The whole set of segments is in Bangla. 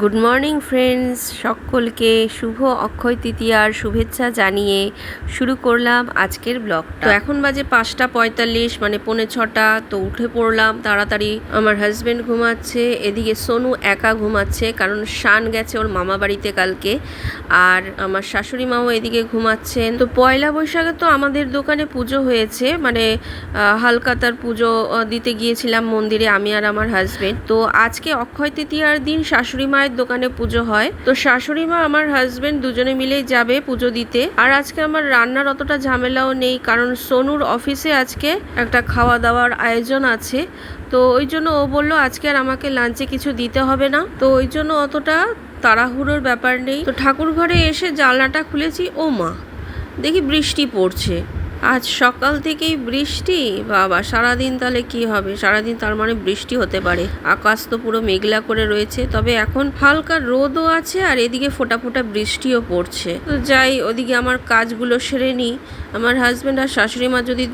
গুড মর্নিং ফ্রেন্ডস সকলকে শুভ অক্ষয় তৃতীয়ার শুভেচ্ছা জানিয়ে শুরু করলাম আজকের ব্লগটা। তো এখন বাজে পাঁচটা পঁয়তাল্লিশ মানে পৌনে ছটা, তো উঠে পড়লাম। তাড়াতাড়ি আমার হাজবেন্ড ঘুমাচ্ছে, এদিকে সোনু একা ঘুমাচ্ছে, কারণ শান গেছে ওর মামা বাড়িতে কালকে, আর আমার শাশুড়ি মাও এদিকে ঘুমাচ্ছেন। তো পয়লা বৈশাখে তো আমাদের দোকানে পুজো হয়েছে মানে হালকাতার পুজো দিতে গিয়েছিলাম মন্দিরে আমি আর আমার হাজবেন্ড তো আজকে অক্ষয় তৃতীয়ার দিন শাশুড়ি মায়ের দোকানে পুজো হয়। তো শাশুড়ি মা, আমার হাজবেন্ড দুজনে মিলেই যাবে পুজো দিতে। আর আজকে আমার রান্নার অতটা ঝামেলাও নেই, কারণ সোনুর অফিসে আজকে একটা খাওয়া দাওয়ার আয়োজন আছে। তো ওই জন্য ও বলল, আজকে আর আমাকে লাঞ্চে কিছু দিতে হবে না। তো ওই জন্য অতটা তাড়াহুড়োর ব্যাপার নেই। তো ঠাকুর ঘরে এসে জানলাটা খুলেছি, ও মা। দেখি বৃষ্টি পড়ছে। আজ সকাল থেকেই বৃষ্টি? বাবা, সারাদিন তাহলে কি হবে? সারাদিন তার মানে বৃষ্টি হতে পারে। আকাশ তো পুরো মেঘলা করে রয়েছে, তবে এখন হালকা রোদও আছে আর এদিকে ফোটা ফোটা বৃষ্টিও পড়ছে। তো যাই, ওদিকে আমার কাজগুলো সেরে নিই। আমার হাজব্যান্ড আর শাশুড়ি মা যদি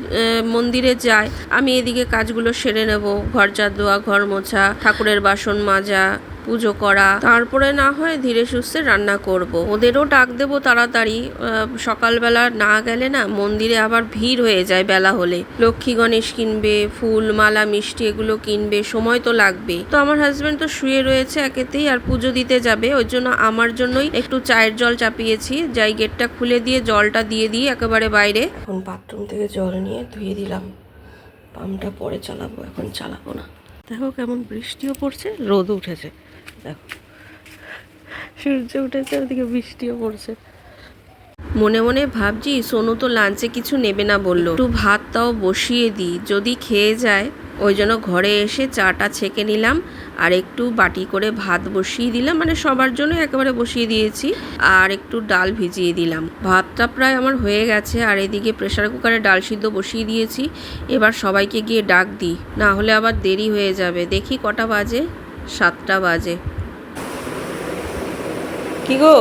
মন্দিরে যায়, আমি এদিকে কাজগুলো সেরে নেব। ঘর চার দোয়া ঘর মোছা, ঠাকুরের বাসন মাজা পুজো করা। তারপরে না হয় ধীরে সুস্থে রান্না করব। ওদেরও ডাক দেবো তাড়াতাড়ি। সকালবেলা না গেলে না মন্দিরে আবার ভিড় হয়ে যায় বেলা হলে। লক্ষ্মী গণেশ কিনবে ফুল মালা মিষ্টি এগুলো কিনবে সময় তো লাগবে তো আমার হাজব্যান্ড তো শুয়ে রয়েছে একেতেই আর পুজো দিতে যাবে। ওই জন্য আমার জন্যই একটু চায়ের জল চাপিয়েছি। যাই গেটটা খুলে দিয়ে জলটা দিয়ে দিই একেবারে বাইরে। এখন বাথরুম থেকে জল নিয়ে ধুয়ে দিলাম। পাম্পটা পরে চালাবো এখন চালাবো না। দেখো কেমন বৃষ্টিও পড়ছে রোদ উঠেছে। সূর্য উঠেছে, ওদিকে বৃষ্টিও পড়ছে। মনে মনে ভাবছি, সোনু তো লাঞ্চে কিছু নেবে না বলল। একটু ভাতটাও বসিয়ে দিই, যদি খেয়ে যায়। ওই জন্য ঘরে এসে চাটা ছেঁকে নিলাম, আর একটু বাটি করে ভাত বসিয়ে দিলাম। মানে সবার জন্য একেবারে বসিয়ে দিয়েছি, আর একটু ডাল ভিজিয়ে দিলাম। ভাতটা প্রায় আমার হয়ে গেছে, আর এদিকে প্রেসার কুকারে ডাল সিদ্ধ বসিয়ে দিয়েছি। এবার সবাইকে গিয়ে ডাক দিই, না হলে আবার দেরি হয়ে যাবে। দেখি কটা বাজে। সাতটা বাজে। কি গো?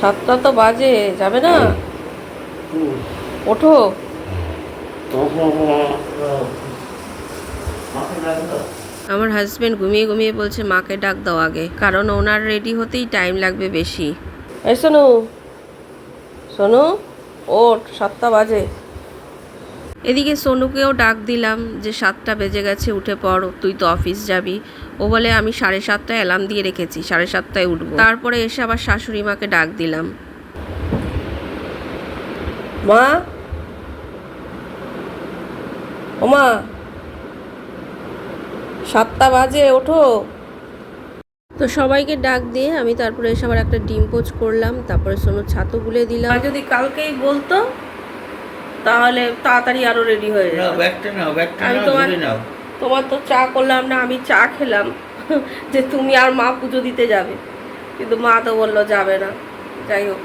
সাতটা তো বাজে, যাবে না? ওঠো। আমার হাজবেন্ড ঘুমিয়ে ঘুমিয়ে বলছে, মাকে ডাক দাও আগে। কারণ ওনার রেডি হতেই টাইম লাগবে বেশি। এই শোনো শোনো ওঠ, সাতটা বাজে। এদিকে সোনুকেও ডাক দিলাম যে সাতটা বেজে গেছে উঠে পড় তুই তো অফিস যাবি। ও বলে আমি সাড়ে সাতটায় অ্যালার্ম দিয়ে রেখেছি সাড়ে সাতটায় উঠবো। তারপরে এসে আবার শাশুড়ি মাকে ডাক দিলাম। মা? ও মা? সাতটা বাজে ওঠো। তো সবাইকে ডাক দিয়ে আমি তারপরে এসে আবার একটা ডিম পোচ করলাম তারপরে সোনুর ছাতু গুলে দিলাম। যদি কালকেই বলতো তাহলে তাড়াতাড়ি আরও রেডি হয়ে যাবে। আমি নাও তোমার- নাও। তোমার তো চা করলাম না আমি চা খেলাম যে তুমি আর মা পুজো দিতে যাবে। কিন্তু মা তো বলল যাবে না। যাই হোক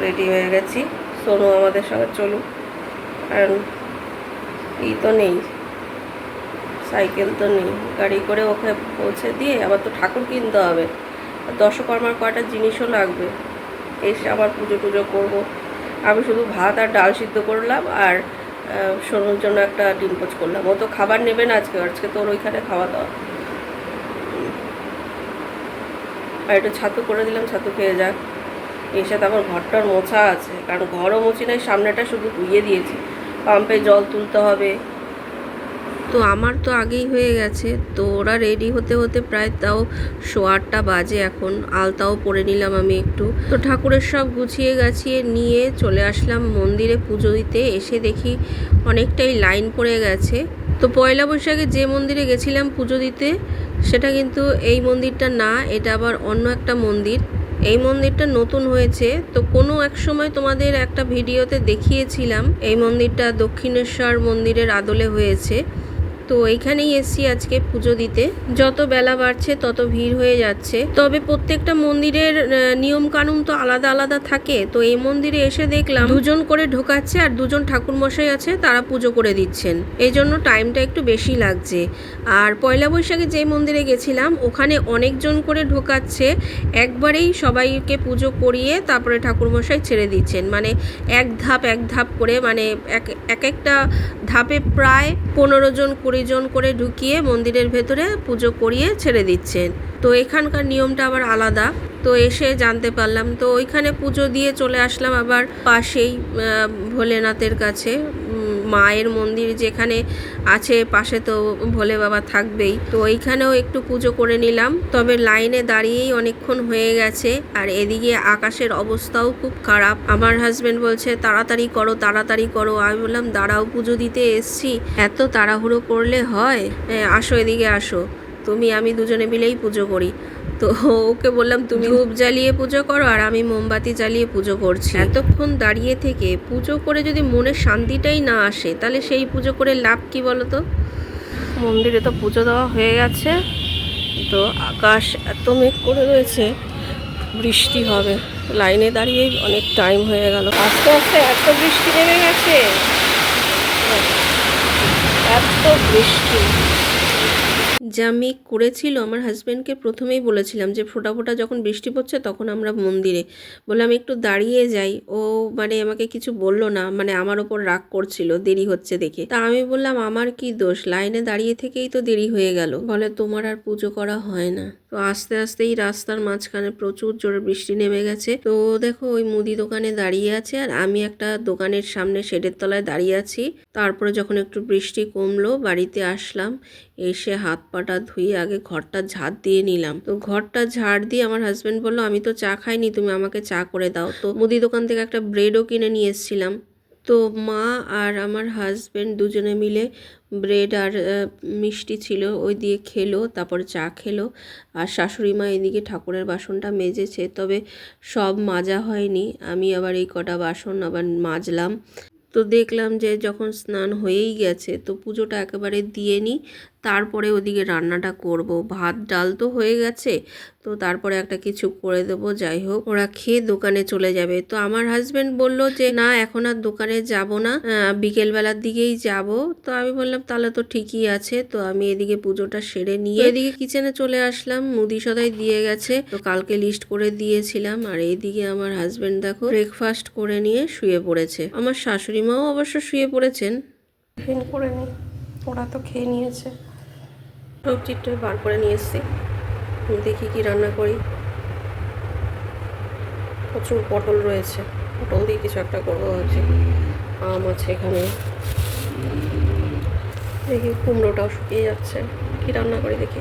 রেডি হয়ে গেছি। সোনু আমাদের সঙ্গে চলুক। আর ই তো নেই। সাইকেল তো নেই। গাড়ি করে ওকে পৌঁছে দিয়ে আবার তো ঠাকুর কিনতে হবে। আর দশকর্মার কয়টা জিনিসও লাগবে। এসে আবার পুজো টুজো করব। আমি শুধু ভাত আর ডাল সিদ্ধ করলাম আর সরুর জন্য একটা ডিম পোচ করলাম। ও তো খাবার নেবে না আজকে আজকে তোর ওইখানে খাওয়া দাওয়া। আর একটু ছাতু করে দিলাম, ছাতু খেয়ে যাক। এসে তারপর ঘরটার মোছা আছে, কারণ ঘরও মুছি নাই, সামনেটা শুধু ধুয়ে দিয়েছি। পাম্পে জল তুলতে হবে। তো আমার তো আগেই হয়ে গেছে। তো ওরা রেডি হতে হতে প্রায় তাও শো আটটা বাজে এখন। আলতাও পরে নিলাম আমি একটু। তো ঠাকুরের সব গুছিয়ে গাছিয়ে নিয়ে চলে আসলাম মন্দিরে পুজো দিতে। এসে দেখি অনেকটাই লাইন পড়ে গেছে। তো পয়লা বৈশাখে যে মন্দিরে গেছিলাম পুজো দিতে, সেটা কিন্তু এই মন্দিরটা না, এটা আবার অন্য একটা মন্দির। এই মন্দিরটা নতুন হয়েছে। তো কোনো এক সময় তোমাদের একটা ভিডিওতে দেখিয়েছিলাম, এই মন্দিরটা দক্ষিণেশ্বর মন্দিরের আদলে হয়েছে। তো এইখানেই এসছি আজকে পুজো দিতে। যত বেলা বাড়ছে, তত ভিড় হয়ে যাচ্ছে। তবে প্রত্যেকটা মন্দিরের নিয়ম কানুন তো আলাদা আলাদা থাকে। তো এই মন্দিরে এসে দেখলাম দুজন করে ঢোকাচ্ছে আর দুজন ঠাকুরমশাই আছে, তারা পুজো করে দিচ্ছেন। এই জন্য টাইমটা একটু বেশি লাগছে। আর পয়লা বৈশাখে যে মন্দিরে গেছিলাম, ওখানে অনেকজন করে ঢোকাচ্ছে। একবারেই সবাইকে পুজো করিয়ে তারপরে ঠাকুরমশাই ছেড়ে দিচ্ছেন। মানে এক ধাপ এক ধাপ করে মানে এক এক একটা ধাপে প্রায় পনেরো জন কুড়ি কুড়ি জন করে ঢুকিয়ে মন্দিরের ভেতরে পুজো করিয়ে ছেড়ে দিচ্ছেন। তো এখানকার নিয়মটা আবার আলাদা। তো এসে জানতে পারলাম, তো ওইখানে পুজো দিয়ে চলে আসলাম আবার পাশেই ভোলেনাথের কাছে। মায়ের মন্দির যেখানে আছে পাশে তো ভোলে বাবা থাকবেই। তো ওইখানেও একটু পুজো করে নিলাম। তবে লাইনে দাঁড়িয়েই অনেকক্ষণ হয়ে গেছে আর এদিকে আকাশের অবস্থাও খুব খারাপ। আমার হাজবেন্ড বলছে তাড়াতাড়ি করো তাড়াতাড়ি করো। আমি বললাম দাঁড়াও পুজো দিতে এসছি। এত তাড়াহুড়ো করলে হয়? হ্যাঁ, আসো এদিকে আসো। তুমি আমি দুজনে মিলেই পুজো করি। তো ওকে বললাম, তুমি ধূপ জ্বালিয়ে পুজো করো আর আমি মোমবাতি জ্বালিয়ে পুজো করছি। এতক্ষণ দাঁড়িয়ে থেকে পুজো করে যদি মনে শান্তিটাই না আসে, তাহলে সেই পুজো করে লাভ কি বলো তো মন্দিরে তো পুজো দেওয়া হয়ে গেছে, তো আকাশ এত মেঘ করে রয়েছে, বৃষ্টি হবে। লাইনে দাঁড়িয়েই অনেক টাইম হয়ে গেল। আস্তে আস্তে এত বৃষ্টি নেমে গেছে। এত বৃষ্টি। যা আমি করেছিল, আমার হাজব্যান্ডকে প্রথমেই বলেছিলাম যে, ফোটা ফোটা যখন বৃষ্টি পড়ছে তখন আমরা মন্দিরে। বললাম একটু দাঁড়িয়ে যাই। ও মানে আমাকে কিছু বলল না মানে আমার ওপর রাগ করছিল, দেরি হচ্ছে দেখে। তা আমি বললাম, আমার কি দোষ? লাইনে দাঁড়িয়ে থেকেই তো দেরি হয়ে গেল। বলে, তোমার আর পুজো করা হয় না। তো আস্তে আস্তেই রাস্তার মাঝখানে প্রচুর জোরে বৃষ্টি নেমে গেছে। তো দেখো, ওই মুদি দোকানে দাঁড়িয়ে আছে আর আমি একটা দোকানের সামনে শেডের তলায় দাঁড়িয়ে আছি। তারপরে যখন একটু বৃষ্টি কমলো, বাড়িতে আসলাম, এসে হাত পাটা ধুয়ে আগে ঘরটা ঝাড় দিয়ে নিলাম। তো ঘরটা ঝাড় দিয়ে আমার হাজব্যান্ড বলল, আমি তো চা খাইনি, তুমি আমাকে চা করে দাও। তো মুদি দোকান থেকে একটা ব্রেডও কিনে নিয়ে এসেছিলাম। তো মা আর আমার হাজব্যান্ড দুজনে মিলে ব্রেড আর মিষ্টি ছিল, ওই দিয়ে খেলো, তারপর চা খেলো। আর শাশুড়ি মা এদিকে ঠাকুরের বাসনটা মেজেছে, তবে সব মাজা হয়নি। আমি আবার এই কটা বাসন আবার মাজলাম। তো দেখলাম যে যখন স্নান হয়েই গেছে, তো পুজোটা একেবারে দিয়ে নিই। তারপরে ওদিকে রান্নাটা করব। ভাত, ডাল তো হয়ে গেছে। তো তারপরে একটা কিছু করে দেবো। যাই হোক, ওরা খেয়ে দোকানে চলে যাবে। তো আমার হাজবেন্ড বলল যে, না, এখন আর দোকানে যাব না। বিকেলবেলার দিকেই যাব। তো আমি বললাম, তাহলে তো ঠিকই আছে। তো আমি এদিকে পুজোটা সেরে নিয়ে এদিকে কিচেনে চলে আসলাম। মুদি সদাই দিয়ে গেছে। তো কালকে লিস্ট করে দিয়েছিলাম। আর এইদিকে আমার হাজবেন্ড দেখো ব্রেকফাস্ট করে নিয়ে শুয়ে পড়েছে। আমার শাশুড়ি মাও অবশ্য শুয়ে পড়েছেন। করে ওরা তো খেয়ে নিয়েছে। সবজিটা বার করে নিয়ে এসছি। দেখি কি রান্না করি। প্রচুর পটল রয়েছে। পটল দিয়ে কিছু একটা করব ভাবছি। আম আছে এখানে। দেখি কুমড়োটাও শুকিয়ে যাচ্ছে। কি রান্না করি দেখি।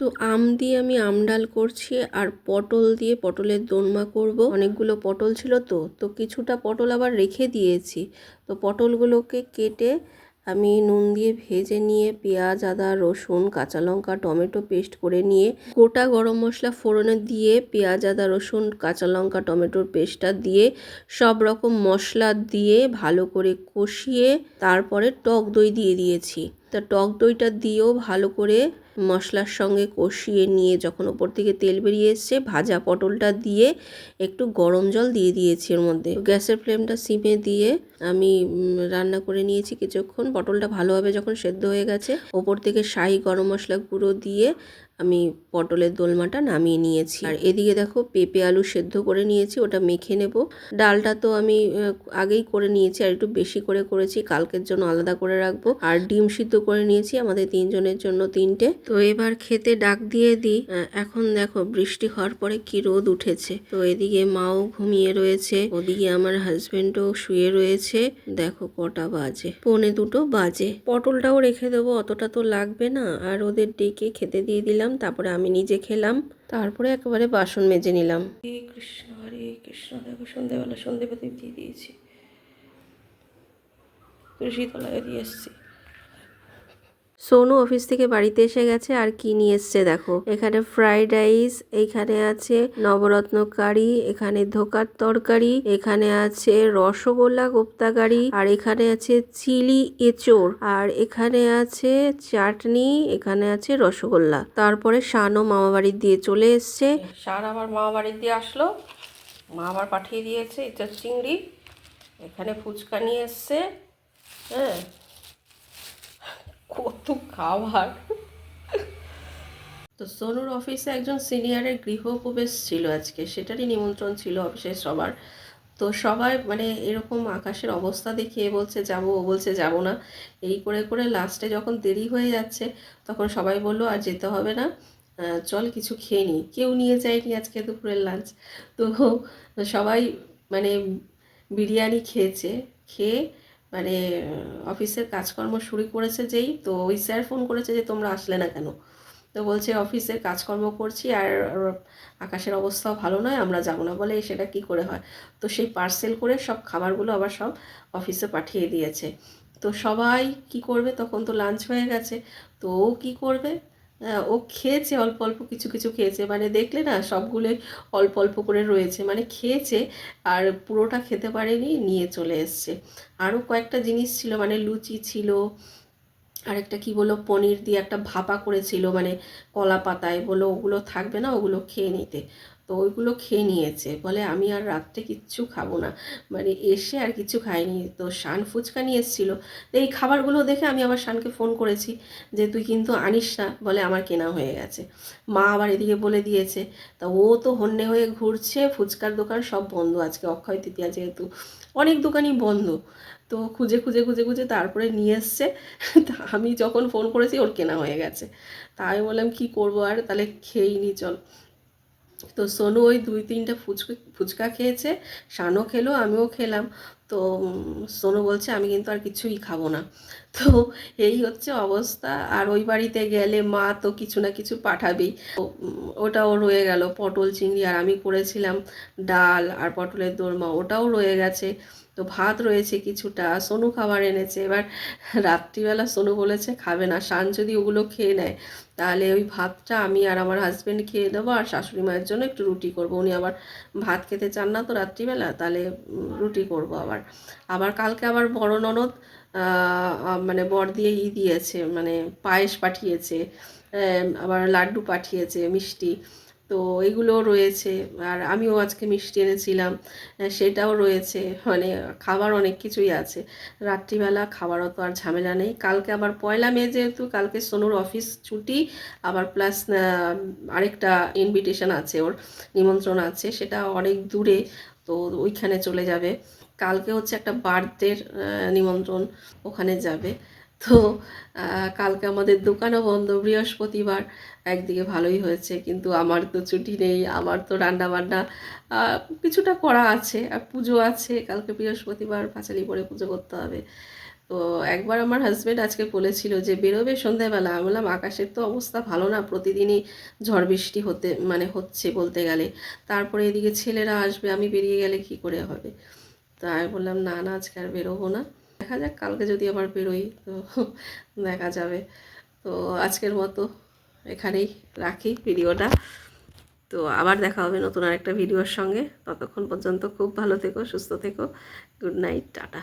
তো আম দিয়ে আমি আম ডাল করছি আর পটল দিয়ে পটলের দোরমা করব। অনেকগুলো পটল ছিল তো তো কিছুটা পটল আবার রেখে দিয়েছি। তো পটলগুলোকে কেটে আমি নুন দিয়ে ভেজে নিয়ে পেঁয়াজ, আদা, রসুন, কাঁচা লঙ্কা, টমেটো পেস্ট করে নিয়ে গোটা গরম মশলা ফোড়নে দিয়ে পেঁয়াজ, আদা, রসুন, কাঁচা লঙ্কা, টমেটোর পেস্টটা দিয়ে সব রকম মশলা দিয়ে ভালো করে কষিয়ে তারপরে টক দই দিয়ে দিয়েছি। তা টক দইটা দিয়েও ভালো করে মশলার সঙ্গে কষিয়ে নিয়ে যখন ওপর থেকে তেল বেরিয়ে এসছে, ভাজা পটলটা দিয়ে একটু গরম জল দিয়ে দিয়েছি এর মধ্যে। গ্যাসের ফ্লেমটা সিমে দিয়ে আমি রান্না করে নিয়েছি কিছুক্ষণ। পটলটা ভালোভাবে যখন সেদ্ধ হয়ে গেছে, ওপর থেকে শাহি গরম মশলা গুঁড়ো দিয়ে আমি পটলের দোলমাটা নামিয়ে নিয়েছি। আর এদিকে দেখো পেঁপে আলু সেদ্ধ করে নিয়েছি, ওটা মেখে নেব। ডালটা তো আমি আগেই করে নিয়েছি, আর একটু বেশি করে করেছি, কালকের জন্য আলাদা করে রাখব। আর ডিম সিদ্ধ করে নিয়েছি আমাদের তিনজনের জন্য তিনটে। তো এবার খেতে ডাক দিয়ে দিই। এখন দেখো বৃষ্টি হওয়ার পরে কি রোদ উঠেছে। তো এদিকে মাও ঘুমিয়ে রয়েছে, ওদিকে আমার হাজবেন্ডও শুয়ে রয়েছে। দেখো কটা বাজে, পৌনে দুটো বাজে। পটলটাও রেখে দেবো, অতটা তো লাগবে না। আর ওদের ডেকে খেতে দিয়ে দিলাম। তারপরে আমি নিজে খেলাম, তারপরে একেবারে বাসন মেজে নিলাম। হরে কৃষ্ণ হরে কৃষ্ণ, দেখো সন্ধেবেলা সন্ধে প্রদীপ দিয়ে দিয়েছি। তুলসী তলায় দিয়ে এসছি সোনু অফিস থেকে বাড়িতে এসে গেছে আর কি নিয়ে এসছে দেখো। এখানে ফ্রাইড রাইস, এখানে আছে নবরত্ন কারি এখানে ধোকার তরকারি, এখানে আছে রসগোল্লা কোপ্তা কারি আর এখানে আছে চিলি এঁচোড়, আর এখানে আছে চাটনি, এখানে আছে রসগোল্লা। তারপরে শানও মামা বাড়ির দিয়ে চলে এসছে। শান আবার মামা বাড়ির দিয়ে আসলো। মা আবার পাঠিয়ে দিয়েছে, এটা চিংড়ি। এখানে ফুচকা নিয়ে এসছে হ্যাঁ। কত খাবার। তো সোনুর অফিসে একজন সিনিয়রের গৃহপ্রবেশ ছিল আজকে, সেটারই নিমন্ত্রণ ছিল অফিসের সবার। তো সবাই মানে এরকম আকাশের অবস্থা দেখিয়ে বলছে, যাব। ও বলছে, যাব না। এই করে করে লাস্টে যখন দেরি হয়ে যাচ্ছে, তখন সবাই বলল, আর যেতে হবে না। চল কিছু খেয়ে নিই। কেউ নিয়ে যায়নি আজকে দুপুরের লাঞ্চ। তো সবাই মানে বিরিয়ানি খেয়েছে, খেয়ে মানে অফিসের কাজকর্ম শুরু করেছে যেই, তো ওই স্যার ফোন করেছে যে তোমরা আসলে না কেন? তো বলছে, অফিসের কাজকর্ম করছি আর আকাশের অবস্থাও ভালো নয়, আমরা যাব না। বলে সেটা কি করে হয়? তো সেই পার্সেল করে সব খাবারগুলো আবার সব অফিসে পাঠিয়ে দিয়েছে। তো সবাই কি করবে? তখন তো লাঞ্চ হয়ে গেছে। তো ও কী করবে? ও খেয়েছে অল্প অল্প কিছু কিছু খেয়েছে। মানে দেখলে না সবগুলোই অল্প অল্প করে রয়েছে। মানে খেয়েছে আর পুরোটা খেতে পারেনি, নিয়ে চলে এসছে। আরও কয়েকটা জিনিস ছিল মানে লুচি ছিল, আরেকটা কি বলো পনির দিয়ে একটা ভাপা করেছিল মানে কলা পাতায় বলো ওগুলো থাকবে না, ওগুলো খেয়ে নিতে। তো ওইগুলো খেয়ে নিয়েছে। বলে আমি আর রাত্রে কিচ্ছু খাব না। মানে এসে আর কিছু খাইনি। তো শান ফুচকা নিয়ে এসেছিল। তো এই খাবারগুলো দেখে আমি আবার শানকে ফোন করেছি যে, তুই কিন্তু আনিস না? বলে আমার কেনা হয়ে গেছে। মা আবার এদিকে বলে দিয়েছে, তা ও তো হন্যে হয়ে ঘুরছে, ফুচকার দোকান সব বন্ধ আজকে, অক্ষয় তৃতীয়া যেহেতু। অনেক দোকানই বন্ধ। তো খুঁজে খুঁজে খুঁজে খুঁজে তারপরে নিয়ে এসছে। তা আমি যখন ফোন করেছি, ওর কেনা হয়ে গেছে। তা আমি বললাম, কী করব আর? তাহলে খেয়েই নি, চল। তো সোনু ওই দুই তিনটা ফুচকা ফুচকা খেয়েছে, শানও খেলো, আমিও খেলাম। তো সোনু বলছে, আমি কিন্তু আর কিছুই খাব না। তো এই হচ্ছে অবস্থা। আর ওই বাড়িতে গেলে মা তো কিছু না কিছু পাঠাবেই। ওটাও রয়ে গেল পটল, চিংড়ি, আর আমি করেছিলাম ডাল আর পটলের দোরমা, ওটাও রয়ে গেছে। তো ভাত রয়েছে কিছুটা, সোনু খাবার এনেছে। এবার রাত্রিবেলা সোনু বলেছে, খাবে না, শান যদি ওগুলো খেয়ে নেয়, তাহলে ওই ভাতটা আমি আর আমার হাজব্যান্ড খেয়ে দেবো আর শাশুড়ি মায়ের জন্য একটু রুটি করব। উনি আবার ভাত খেতে চান না তো রাত্রিবেলা, তাহলে রুটি করব আবার। আবার কালকে আবার বড় ননদ মানে বর দিয়ে ই দিয়েছে মানে পায়েস পাঠিয়েছে আবার লাড্ডু পাঠিয়েছে মিষ্টি। তো এগুলো রয়েছে। আর আমিও আজকে মিষ্টি এনেছিলাম সেটাও রয়েছে। মানে খাবার অনেক কিছুই আছে। রাত্রিবেলা খাবারও তো আর ঝামেলা নেই। কালকে আবার পয়লা মে যেহেতু, কালকে সোনুর অফিস ছুটি, আবার প্লাস আরেকটা ইনভিটেশন আছে ওর, নিমন্ত্রণ আছে, সেটা অনেক দূরে, তো ওইখানে চলে যাবে। কালকে হচ্ছে একটা বার্থডের নিমন্ত্রণ ওখানে যাবে। তো কালকে আমাদের দোকানও বন্ধ, বৃহস্পতিবার। একদিকে ভালোই হয়েছে, কিন্তু আমার তো ছুটি নেই, আমার তো রান্না বান্না কিছুটা করা আছে, আর পুজো আছে। কালকে বৃহস্পতিবার পাঁচালি পরে পুজো করতে হবে। তো, একবার আমার হাজব্যান্ড আজকে বলেছিল যে, বেরোবে সন্ধ্যাবেলা। আমি বললাম, আকাশের তো অবস্থা ভালো না, প্রতিদিনই ঝড় বৃষ্টি হতে মানে হচ্ছে বলতে গেলে। তারপরে এদিকে ছেলেরা আসবে, আমি বেরিয়ে গেলে কি করে হবে? তো আমি বললাম, না না, আজকে আর বেরোবো না। দেখা যাক, কালকে যদি আবার বেরোই, তো দেখা যাবে। তো আজকের মতো এখানেই রাখি ভিডিওটা। তো আবার দেখা হবে নতুন আরেকটা ভিডিওর সঙ্গে। ততক্ষণ পর্যন্ত খুব ভালো থেকো, সুস্থ থেকো। Good night, tata.